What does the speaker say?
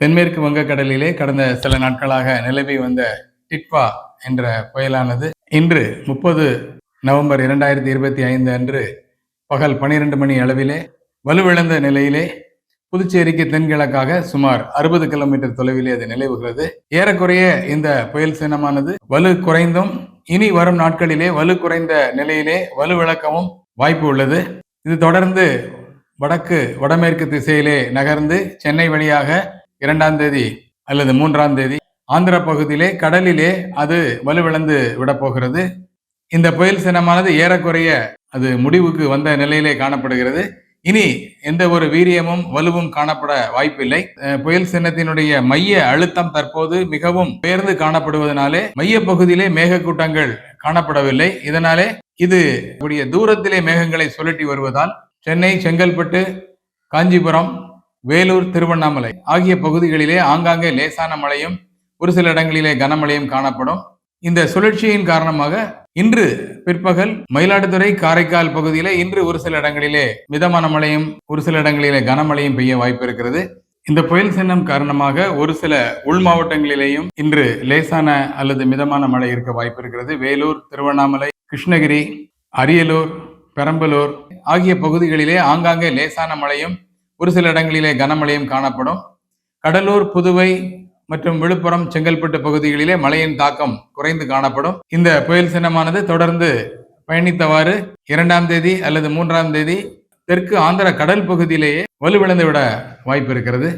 தென்மேற்கு வங்கக்கடலிலே கடந்த சில நாட்களாக நிலவி வந்த டிட்வா என்ற புயலானது இன்று முப்பது நவம்பர் இரண்டாயிரத்தி இருபத்தி ஐந்து அன்று பகல் பனிரெண்டு மணி அளவிலே வலுவிழந்த நிலையிலே புதுச்சேரிக்கு தென்கிழக்காக சுமார் அறுபது கிலோமீட்டர் தொலைவிலே அது நிலவுகிறது. ஏறக்குறைய இந்த புயல் சின்னமானது வலு குறைந்தும் இனி வரும் நாட்களிலே வலு குறைந்த நிலையிலே வலுவிழக்கவும் வாய்ப்பு உள்ளது. இது தொடர்ந்து வடக்கு வடமேற்கு திசையிலே நகர்ந்து சென்னை வழியாக இரண்டாம் தேதி அல்லது மூன்றாம் தேதி ஆந்திர பகுதியிலே கடலிலே அது வலுவிழந்து விடப்போகிறது. இந்த புயல் சின்னமானது ஏறக்குறைய அது முடிவுக்கு வந்த நிலையிலே காணப்படுகிறது. இனி எந்த ஒரு வீரியமும் வலுவும் காணப்பட வாய்ப்பில்லை. புயல் சின்னத்தினுடைய மைய அழுத்தம் தற்போது மிகவும் உயர்ந்து காணப்படுவதனாலே மைய பகுதியிலே மேகக்கூட்டங்கள் காணப்படவில்லை. இதனாலே இது கூடிய தூரத்திலே மேகங்களை சுழட்டி வருவதால் சென்னை செங்கல்பட்டு காஞ்சிபுரம் வேலூர் திருவண்ணாமலை ஆகிய பகுதிகளிலே ஆங்காங்கே லேசான மழையும் ஒரு சில இடங்களிலே கனமழையும் காணப்படும். இந்த சுழற்சியின் காரணமாக இன்று பிற்பகல் மயிலாடுதுறை காரைக்கால் பகுதியிலே இன்று ஒரு சில இடங்களிலே மிதமான மழையும் ஒரு சில இடங்களிலே கனமழையும் பெய்ய வாய்ப்பு இருக்கிறது. இந்த புயல் சின்னம் காரணமாக ஒரு சில உள் மாவட்டங்களிலேயும் இன்று லேசான அல்லது மிதமான மழை இருக்க வாய்ப்பு இருக்கிறது. வேலூர் திருவண்ணாமலை கிருஷ்ணகிரி அரியலூர் பெரம்பலூர் ஆகிய பகுதிகளிலே ஆங்காங்கே லேசான மழையும் ஒரு சில இடங்களிலே கனமழையும் காணப்படும். கடலூர் புதுவை மற்றும் விழுப்புரம் செங்கல்பட்டு பகுதிகளிலே மழையின் தாக்கம் குறைந்து காணப்படும். இந்த புயல் சின்னமானது தொடர்ந்து பயணித்தவாறு இரண்டாம் தேதி அல்லது மூன்றாம் தேதி தெற்கு ஆந்திர கடல் பகுதியிலேயே வலுவிழந்து விட வாய்ப்பு இருக்கிறது.